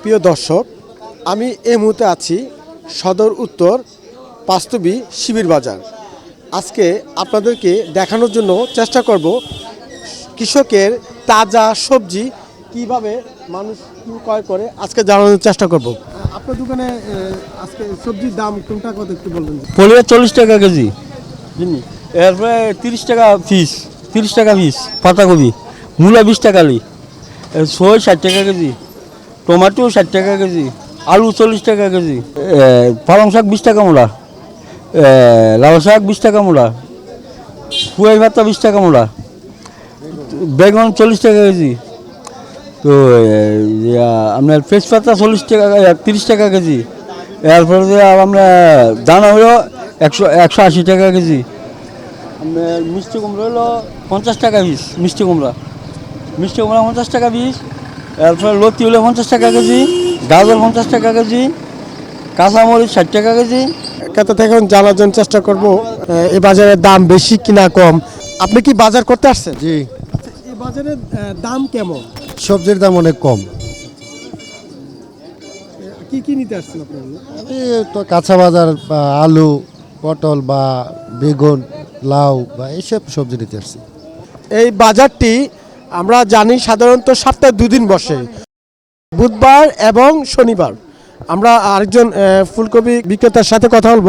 প্রিয় দর্শক আমি এই মুহূর্তে আছি সদর উত্তর পাস্তবি শিবির বাজার। আজকে আপনাদেরকে দেখানোর জন্য চেষ্টা করব কৃষকের তাজা সবজি কীভাবে মানুষ ক্রয় করে। আজকে জানানোর চেষ্টা করব। আপনার দোকানে আজকে সবজির দাম কোনটা কত একটু বলবেন? পলিয়া চল্লিশ টাকা কেজি। এরপরে তিরিশ টাকা পিস তিরিশ টাকা পিস পাতাকপি, মূলা বিশ টাকা লি সই ষাট টাকা কেজি, টমেটো ষাট টাকা কেজি, আলু চল্লিশ টাকা কেজি পালং শাক বিশ টাকা মূলা লাউ শাক বিশ টাকা মূলা পুয়াই ভাতা বিশ টাকা মূলা, বেগুন চল্লিশ টাকা কেজি, তো আপনার তেজপাতা চল্লিশ টাকা তিরিশ টাকা কেজি, এরপরে আমরা দানা হলো একশো একশো আশি টাকা কেজি মিষ্টি কুমড়ো হলো পঞ্চাশ টাকা পিস মিষ্টি কুমড়া। মিষ্টি কুমড়া পঞ্চাশ টাকা পিস এরপরে লতি হলো পঞ্চাশ টাকা কেজি গাজর পঞ্চাশ টাকা কেজি কাঁচামরিচ ষাট টাকা কেজি। ক্রেতা থেকে এখন জানার জন্য চেষ্টা করব এই বাজারের দাম বেশি কিনা কম। আপনি কি বাজার করতে আসছেন? জি। এই বাজারের দাম কেমন? সবজির দাম অনেক কম। কি কি নিতে আসছেন আপনি তো কাঁচা বাজার বা আলু পটল বা বেগুন লাউ বা এইসব সবজি নিতে আসছি। এই বাজারটি আমরা জানি সাধারণত সপ্তাহে দুদিন বসে। বুধবার এবং শনিবার। আমরা আরেকজন ফুলকপি বিক্রেতার সাথে কথা বলব।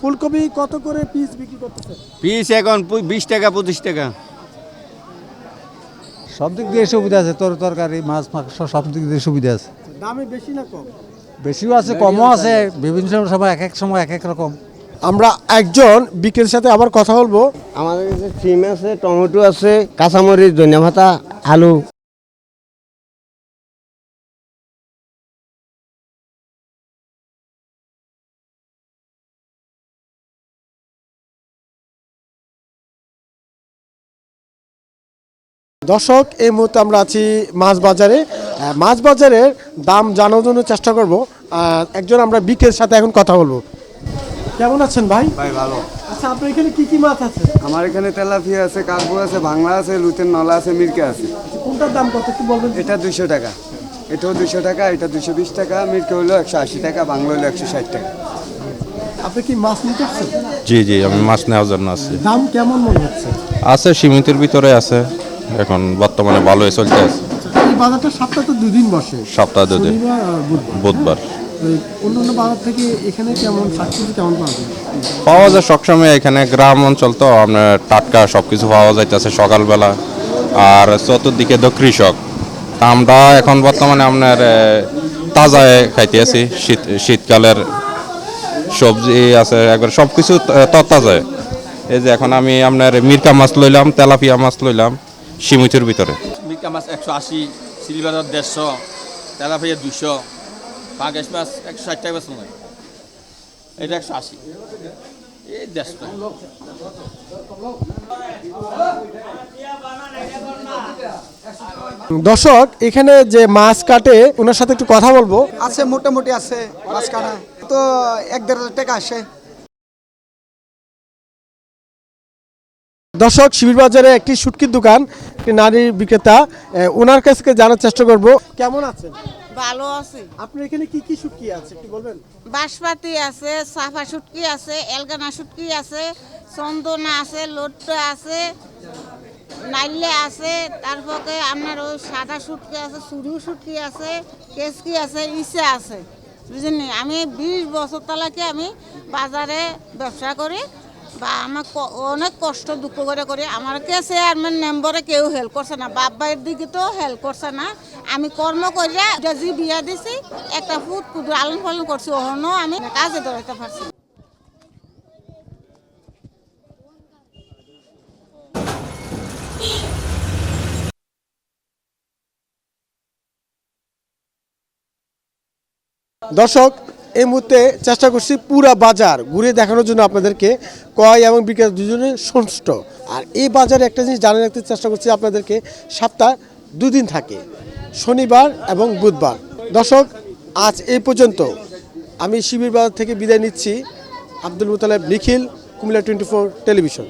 ফুলকপি কত করে পিস বিক্রি করতেছে? পিস এখন বিশ টাকা পঁচিশ টাকা। সব দিক দিয়ে সুবিধা আছে তোর তরকারি মাছ মাংস সব দিক দিয়ে সুবিধা আছে। দামে বেশি না কম? বেশিও আছে কমও আছে বিভিন্ন সময় এক এক সময় এক এক রকম। আমরা একজন বিক্রেতার সাথে আবার কথা বলব। আমাদের কাছে সিম আছে টমেটো আছে কাঁচামরিচ ধনিয়া ভাতা আলু। দর্শক এই মুহূর্তে আমরা আছি মাছ বাজারে মাছ বাজারের দাম জানার জন্য চেষ্টা করব। একজন আমরা বিক্রেতার সাথে এখন কথা বলব। কেমন আছেন ভাই? ভাই ভালো। আচ্ছা আপনার এখানে কি কি মাছ আছে? আমার এখানে তেলাপিয়া আছে কার্পু আছে বাংলা আছে লুতের নলা আছে মির্কা আছে। কোনটার দাম কত একটু বলবেন? এটা দুশো টাকা। এটাও দুশো টাকা এটা দুশো বিশ টাকা মির্কা হলো একশো আশি টাকা বাংলা হলো একশো ষাট টাকা। আপনি কি মাছ নিতে আসছেন? জি জি আমি মাছ নেওয়ার জন্য আছি দাম কেমন মনে হচ্ছে? আছে সীমিতের ভিতরে আছে এখন বর্তমানে ভালোই চলতে আছে। এই বাজারটা সপ্তাহে তো দুদিন বসে। সপ্তাহ দুদিন। বুধবার। বাজার থেকে এখানে কেমন শাকসবজি কেমন পাওয়া যায়? পাওয়া যায় সবসময় এখানে গ্রাম অঞ্চল তো আপনার টাটকা সব কিছু পাওয়া যাইতেছে সকালবেলা। আর চতুর্দিকে তো কৃষক। আমরা এখন বর্তমানে আপনার এ, তাজায় খাইতে আছি শীত শীতকালের সবজি আছে একবার সব কিছু তরতাজায়। এই যে এখন আমি আপনার মিরকা মাছ লইলাম তেলাপিয়া মাছ লইলাম সীমিতের ভিতরে। মিরকা মাছ একশো আশি সিলভার দেড়শো তেলাপিয়া দুশো পাঙ্গাস মাছ একশো ষাট টাকা হয় এটা একশো আশি। এই দেড়শো টাকা। দর্শক এখানে যে মাছ কাটে ওনার সাথে একটু কথা বলব। আছে মোটামুটি আছে মাছ কাটা তো এক দেড় হাজার টাকা আসে। দর্শক শিবির বাজারে একটি শুটকির দোকান একটি নারীর বিক্রেতা ওনার কাছ থেকে জানার চেষ্টা করব। কেমন আছেন? ভালো আছে। আপনি এখানে কি কি শুটকি আছে একটু বলবেন? বাঁশপাতি আছে সাফা শুটকি আছে এলগানা শুটকি আছে চন্দনা আছে লোট্টা আছে নাইলে আছে তারপরে আপনার ওই সাদা শুটকি আছে সুরিউ শুটকি আছে কেসকি আছে ইসে আছে। বুঝলেন আমি বিশ বছর তালাকে আমি বাজারে ব্যবসা করি বা আমার অনেক কষ্ট, দুঃখ করে করি। আমার কে চেয়ারম্যান মেম্বারে কেউ হেল্প করছে না। বাপ ভাইয়ের দিকে তো হেল্প করছে না। আমি কর্ম করে যে বিয়া দিছি, একটা ফুট কুদুর আলন পালন করছি ওহনও আমি কাজে ধরাইতে পারছি দর্শক এই মুহূর্তে চেষ্টা করছি পুরা বাজার ঘুরে দেখানোর জন্য আপনাদেরকে। ক্রয় এবং বিক্রয় দুজনে ষষ্ঠ আর এই বাজারে একটা জিনিস জানিয়ে রাখতে চেষ্টা করছি আপনাদেরকে, সপ্তাহ দুদিন থাকে, শনিবার এবং বুধবার। দর্শক, আজ এই পর্যন্ত। আমি শিবির বাজার থেকে বিদায় নিচ্ছি, Abdul Mutaleb, Nikhil, Comilla twenty four television.